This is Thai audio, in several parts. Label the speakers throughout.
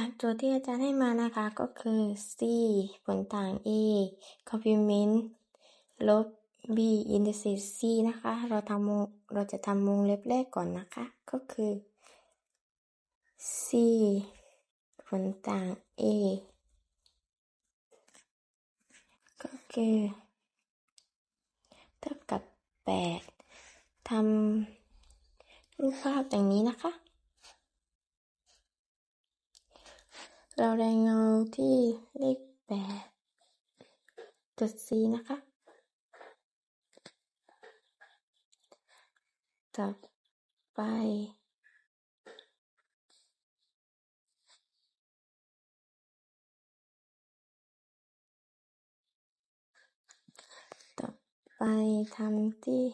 Speaker 1: จากโจทย์ที่อาจารย์ให้มานะคะ ก็คือ c ผลต่าง a complement ลบ b intersect c นะคะ เราทำเราจะทำวงเล็บแรกก่อนนะคะ ก็คือ c ผลต่าง a ก็คือเท่ากับ 8ทำรูปภาพอย่างนี้นะคะ เราแรงเงาที่เลขแปดจุดสีนะคะ ต่อไป ต่อไปทำที่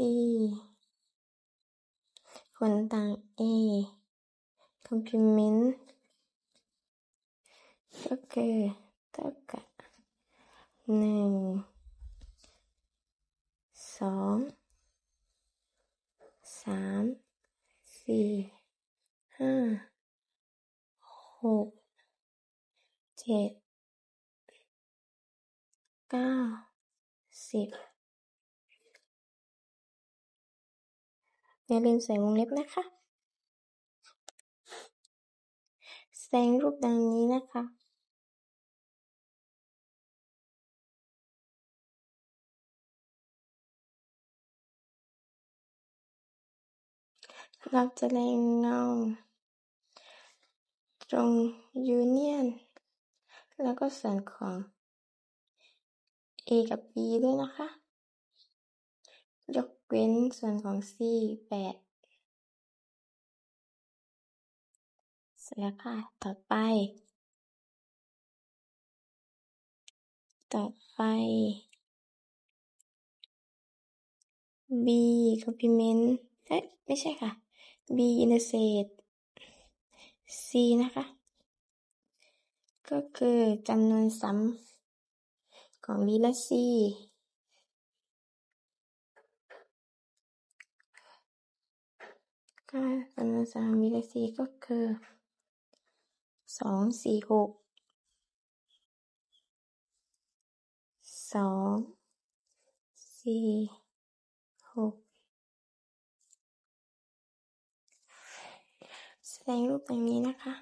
Speaker 1: สี่ผลต่าง a complement ก็คือเท่ากับหนึ่งสองสามสี่ห้าหกเจ็ดเก้าสิบ อย่าลืมใส่วงเล็บนะคะ แสดงรูปดังนี้นะคะ เราจะแรงเงาตรงยูเนียน แล้วก็ส่วนของ A กับ B ด้วยนะคะ ยก เว้นส่วนของ c แปดเสร็จแล้วค่ะ ต่อไป ต่อไป b complement เอ๊ะไม่ใช่ค่ะ b intersect c นะคะ ก็คือจำนวนซ้ำของ b และ c ค่าจำนวนสามวิเลสีก็คือสองสี่หกสองสี่หกแสดงรูปอย่างนี้นะคะ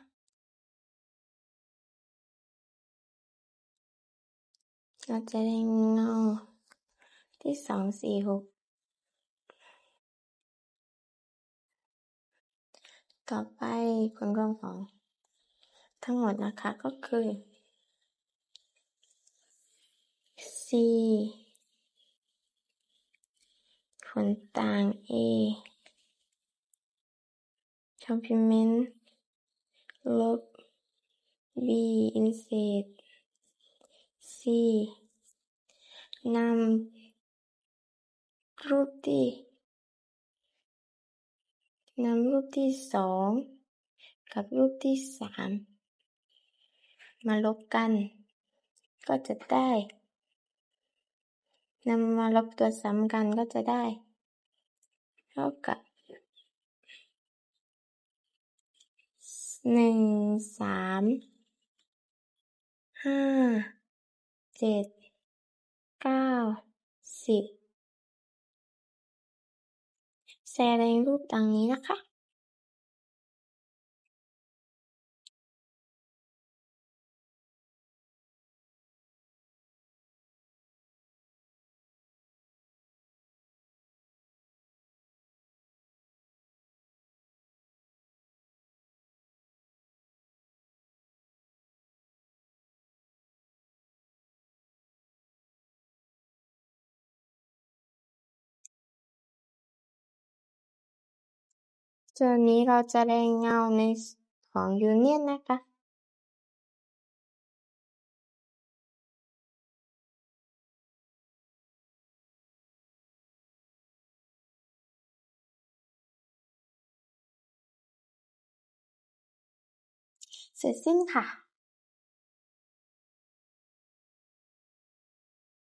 Speaker 1: เราจะได้เงาที่สองสี่หก ต่อไปผลรวมของ ทั้งหมดนะคะก็คือ c ผลต่าง a complement ลบ b intersect c นำรูปที่ นำรูปที่สองกับรูปที่สามมาลบกัน ก็จะได้นำมาลบตัวซ้ำกันก็จะได้ เท่ากับหนึ่งสามห้าเจ็ดเก้าสิบ แสดงรูปดังนี้นะคะ ส่วนนี้เราจะแรงเงาในของยูเนียนนะคะเสร็จสิ้นค่ะ